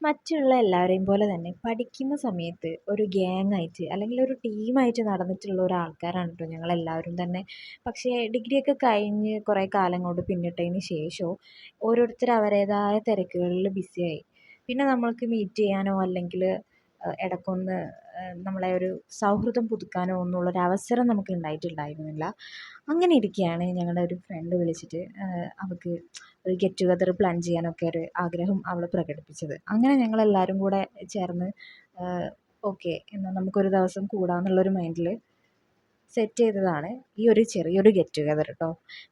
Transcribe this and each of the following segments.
മറ്റുള്ള എല്ലാവരെയും പോലെ തന്നെ പഠിക്കുന്ന സമയത്ത് ഒരു ഗ്യാങ്ങായിട്ട് അല്ലെങ്കിൽ ഒരു ടീമായിട്ട് നടന്നിട്ടുള്ള ഒരു ആൾക്കാരാണ് കേട്ടോ ഞങ്ങളെല്ലാവരും തന്നെ. പക്ഷേ ഡിഗ്രിയൊക്കെ കഴിഞ്ഞ് കുറേ കാലം കൊണ്ട് പിന്നിട്ടതിന് ശേഷവും ഓരോരുത്തർ അവരുടേതായ തിരക്കുകളിൽ ബിസിയായി പിന്നെ നമ്മൾക്ക് മീറ്റ് ചെയ്യാനോ അല്ലെങ്കിൽ ഇടയ്ക്കൊന്ന് നമ്മളെ ഒരു സൗഹൃദം പുതുക്കാനോ ഒന്നുമുള്ളൊരു അവസരം നമുക്ക് ഉണ്ടായിട്ടുണ്ടായിരുന്നില്ല. അങ്ങനെ ഇരിക്കെയാണ് ഞങ്ങളുടെ ഒരു ഫ്രണ്ട് വിളിച്ചിട്ട് അവൾക്ക് ഒരു ഗെറ്റ് ടുഗദർ പ്ലാൻ ചെയ്യാനൊക്കെ ഒരു ആഗ്രഹം അവൾ പ്രകടിപ്പിച്ചത്. അങ്ങനെ ഞങ്ങളെല്ലാവരും കൂടെ ചേർന്ന് ഓക്കെ എന്നാൽ നമുക്കൊരു ദിവസം കൂടാമെന്നുള്ളൊരു മൈൻഡിൽ സെറ്റ് ചെയ്തതാണ്. ഈ ഒരു ചെറിയൊരു ഗെറ്റ് ടുഗദർ കേട്ടോ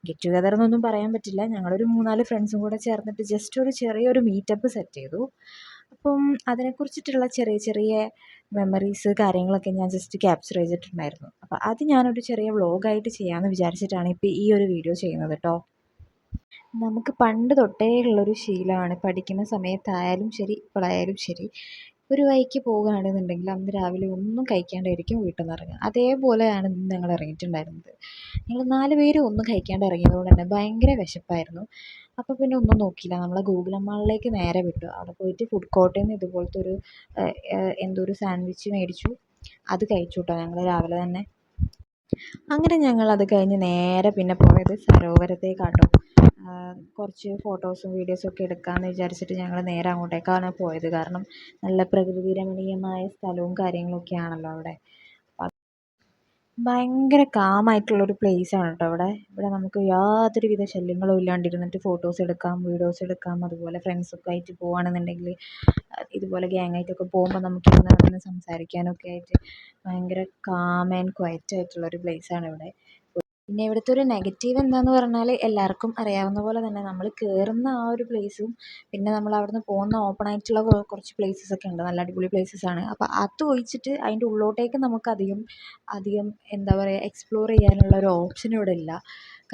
ഗെറ്റ് ടുഗെദർ എന്നൊന്നും പറയാൻ പറ്റില്ല. ഞങ്ങളൊരു മൂന്നാൽ ഫ്രണ്ട്സും കൂടെ ചേർന്നിട്ട് ജസ്റ്റ് ഒരു ചെറിയൊരു മീറ്റപ്പ് സെറ്റ് ചെയ്തു. അപ്പം അതിനെക്കുറിച്ചിട്ടുള്ള ചെറിയ ചെറിയ മെമ്മറീസ് കാര്യങ്ങളൊക്കെ ഞാൻ ജസ്റ്റ് ക്യാപ്ചർ ചെയ്തിട്ടുണ്ടായിരുന്നു. അപ്പോൾ അത് ഞാനൊരു ചെറിയ വ്ളോഗായിട്ട് ചെയ്യാമെന്ന് വിചാരിച്ചിട്ടാണ് ഇപ്പോൾ ഈ ഒരു വീഡിയോ ചെയ്യുന്നത് കേട്ടോ നമുക്ക് പണ്ട് തൊട്ടേ ഉള്ളൊരു ശീലമാണ്. പഠിക്കുന്ന സമയത്തായാലും ശരി ഇപ്പോഴായാലും ശരി. ഒരു വഴിക്ക് പോകുകയാണെന്നുണ്ടെങ്കിൽ അന്ന് രാവിലെ ഒന്നും കഴിക്കാണ്ടായിരിക്കും വീട്ടിൽ നിന്ന് ഇറങ്ങുക. അതേപോലെയാണ് ഇന്ന് ഞങ്ങൾ ഇറങ്ങിയിട്ടുണ്ടായിരുന്നത്. ഞങ്ങൾ നാല് പേരും ഒന്നും കഴിക്കാണ്ട് ഇറങ്ങിയതുകൊണ്ട് തന്നെ ഭയങ്കര വിശപ്പായിരുന്നു. അപ്പോൾ പിന്നെ ഒന്നും നോക്കിയില്ല. നമ്മളെ ഗൂഗിൾ മാളിലേക്ക് നേരെ വിട്ടു. അവിടെ പോയിട്ട് ഫുഡ് കോർട്ടിൽ നിന്ന് ഇതുപോലത്തെ ഒരു എന്തോ ഒരു സാൻഡ്വിച്ച് മേടിച്ചു. അത് കഴിച്ചു കേട്ടോ ഞങ്ങൾ രാവിലെ തന്നെ. അങ്ങനെ ഞങ്ങൾ അത് കഴിഞ്ഞ് നേരെ പിന്നെ പോയത് സരോവരത്തേക്കാട്ടോ. കുറച്ച് ഫോട്ടോസും ഒക്കെ എടുക്കാമെന്ന് വിചാരിച്ചിട്ട് ഞങ്ങൾ നേരെ അങ്ങോട്ടേക്കാണ് പോയത്. കാരണം നല്ല പ്രകൃതി രമണീയമായ സ്ഥലവും കാര്യങ്ങളൊക്കെ ആണല്ലോ അവിടെ. ഭയങ്കര കാമായിട്ടുള്ളൊരു പ്ലേസാണ് കേട്ടോ അവിടെ. ഇവിടെ നമുക്ക് യാതൊരുവിധ ശല്യങ്ങളും ഇല്ലാണ്ടിരുന്നിട്ട് ഫോട്ടോസ് എടുക്കാം വീഡിയോസ് എടുക്കാം അതുപോലെ ഫ്രണ്ട്സൊക്കെ ആയിട്ട് പോവുകയാണെന്നുണ്ടെങ്കിൽ ഇതുപോലെ ഗ്യാങ്ങായിട്ടൊക്കെ പോകുമ്പോൾ നമുക്ക് ഇരുന്ന് സംസാരിക്കാനൊക്കെ ആയിട്ട് ഭയങ്കര കാം ആൻഡ് ക്വയറ്റ് ആയിട്ടുള്ളൊരു പ്ലേസാണ് ഇവിടെ. പിന്നെ ഇവിടുത്തെ ഒരു നെഗറ്റീവ് എന്താണെന്ന് പറഞ്ഞാൽ എല്ലാവർക്കും അറിയാവുന്ന പോലെ തന്നെ നമ്മൾ കയറുന്ന ആ ഒരു പ്ലേസും പിന്നെ നമ്മൾ അവിടുന്ന് പോകുന്ന ഓപ്പൺ ആയിട്ടുള്ള കുറച്ച് പ്ലേസസ് ഒക്കെ ഉണ്ട്. നല്ല അടിപൊളി പ്ലേസസ് ആണ്. അപ്പോൾ അത് ഒഴിച്ചിട്ട് അതിന്റെ ഉള്ളിലോട്ടേക്ക് നമുക്ക് അധികം അധികം എന്താ പറയുക എക്സ്പ്ലോർ ചെയ്യാനുള്ള ഒരു ഓപ്ഷൻ ഇവിടെ ഇല്ല.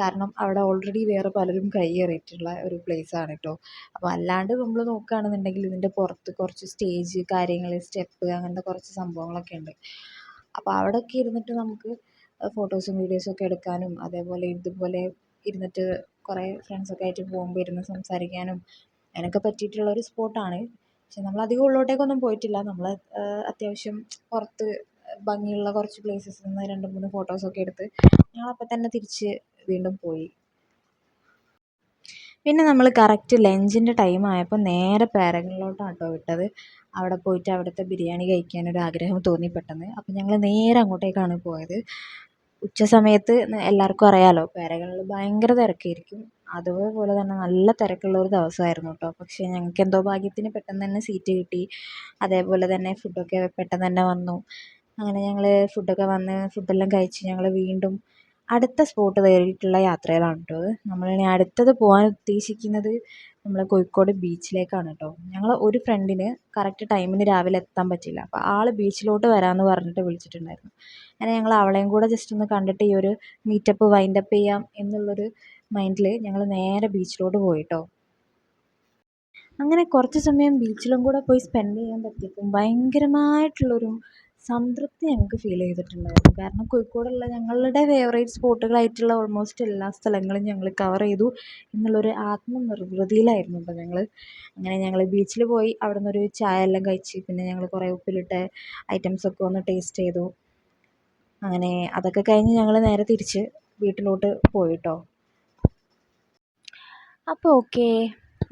കാരണം അവിടെ ഓൾറെഡി വേറെ പലരും കയ്യേറിയിട്ടുള്ള ഒരു പ്ലേസ് ആണ് കേട്ടോ അപ്പോൾ അല്ലാണ്ട് നമ്മൾ നോക്കുകയാണെന്നുണ്ടെങ്കിൽ ഇതിന്റെ പുറത്ത് കുറച്ച് സ്റ്റേജ് കാര്യങ്ങൾ സ്റ്റെപ്പ് അങ്ങനത്തെ കുറച്ച് സംഭവങ്ങളൊക്കെ ഉണ്ട്. അപ്പോൾ അവിടെയൊക്കെ ഇരുന്നിട്ട് നമുക്ക് ഫോട്ടോസും വീഡിയോസും ഒക്കെ എടുക്കാനും അതേപോലെ ഇതുപോലെ ഇരുന്നിട്ട് കുറേ ഫ്രണ്ട്സൊക്കെ ആയിട്ട് പോകുമ്പോൾ ഇരുന്ന് സംസാരിക്കാനും അതിനൊക്കെ പറ്റിയിട്ടുള്ള ഒരു സ്പോട്ടാണ് പക്ഷെ നമ്മൾ അധികം ഉള്ളിലോട്ടേക്കൊന്നും പോയിട്ടില്ല. നമ്മൾ അത്യാവശ്യം പുറത്ത് ഭംഗിയുള്ള കുറച്ച് പ്ലേസസിൽ നിന്ന് രണ്ട് മൂന്ന് ഫോട്ടോസൊക്കെ എടുത്ത് ഞങ്ങളപ്പോൾ തന്നെ തിരിച്ച് വീണ്ടും പോയി. പിന്നെ നമ്മൾ കറക്റ്റ് ലഞ്ചിന്റെ ടൈം ആയപ്പോൾ നേരെ പേരങ്ങളിലോട്ടാണ് കേട്ടോ വിട്ടത്. അവിടെ പോയിട്ട് അവിടുത്തെ ബിരിയാണി കഴിക്കാനൊരു ആഗ്രഹം തോന്നി പെട്ടെന്ന്. അപ്പോൾ ഞങ്ങൾ നേരെ അങ്ങോട്ടേക്കാണ് പോയത്. ഉച്ച സമയത്ത് എല്ലാവർക്കും അറിയാമല്ലോ പേരകളിൽ ഭയങ്കര തിരക്കായിരിക്കും. അതേപോലെ തന്നെ നല്ല തിരക്കുള്ള ഒരു ദിവസമായിരുന്നു കേട്ടോ. പക്ഷേ ഞങ്ങൾക്ക് എന്തോ ഭാഗ്യത്തിന് പെട്ടെന്ന് തന്നെ സീറ്റ് കിട്ടി. അതേപോലെ തന്നെ ഫുഡൊക്കെ പെട്ടെന്ന് തന്നെ വന്നു. അങ്ങനെ ഞങ്ങൾ ഫുഡൊക്കെ വന്ന് ഫുഡെല്ലാം കഴിച്ച് ഞങ്ങൾ വീണ്ടും അടുത്ത സ്പോട്ട് തേടിയിട്ടുള്ള യാത്രകളാണ് കേട്ടോ അത്. നമ്മളിനി അടുത്തത് പോകാൻ ഉദ്ദേശിക്കുന്നത് നമ്മൾ കോഴിക്കോട് ബീച്ചിലേക്കാണ് കേട്ടോ ഞങ്ങൾ ഒരു ഫ്രണ്ടിന് കറക്റ്റ് ടൈമിന് രാവിലെ എത്താൻ പറ്റിയില്ല. അപ്പോൾ ആൾ ബീച്ചിലോട്ട് വരാമെന്ന് പറഞ്ഞിട്ട് വിളിച്ചിട്ടുണ്ടായിരുന്നു. അങ്ങനെ ഞങ്ങൾ അവളെയും കൂടെ ജസ്റ്റ് ഒന്ന് കണ്ടിട്ട് ഈ ഒരു മീറ്റപ്പ് വൈൻഡപ്പ് ചെയ്യാം എന്നുള്ളൊരു മൈൻഡിൽ ഞങ്ങൾ നേരെ ബീച്ചിലോട്ട് പോയി കേട്ടോ അങ്ങനെ കുറച്ച് സമയം ബീച്ചിലും കൂടെ പോയി സ്പെൻഡ് ചെയ്യാൻ പറ്റിയപ്പം ഭയങ്കരമായിട്ടുള്ളൊരു സംതൃപ്തി ഞങ്ങൾക്ക് ഫീൽ ചെയ്തിട്ടുണ്ടായിരുന്നു. കാരണം കോഴിക്കോടുള്ള ഞങ്ങളുടെ ഫേവറേറ്റ് സ്പോട്ടുകളായിട്ടുള്ള ഓൾമോസ്റ്റ് എല്ലാ സ്ഥലങ്ങളും ഞങ്ങൾ കവർ ചെയ്തു എന്നുള്ളൊരു ആത്മനിർവൃതിയിലായിരുന്നു കേട്ടോ ഞങ്ങൾ. അങ്ങനെ ഞങ്ങൾ ബീച്ചിൽ പോയി അവിടെ നിന്നൊരു ചായ എല്ലാം കഴിച്ച് പിന്നെ ഞങ്ങൾ കുറേ ഉപ്പിലിട്ട ഐറ്റംസൊക്കെ ഒന്ന് ടേസ്റ്റ് ചെയ്തു. അങ്ങനെ അതൊക്കെ കഴിഞ്ഞ് ഞങ്ങൾ നേരെ തിരിച്ച് വീട്ടിലോട്ട് പോയി കേട്ടോ അപ്പോൾ ഓക്കെ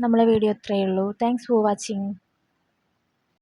നമ്മളെ വീഡിയോ ഇത്രയേ ഉള്ളൂ. Thanks for watching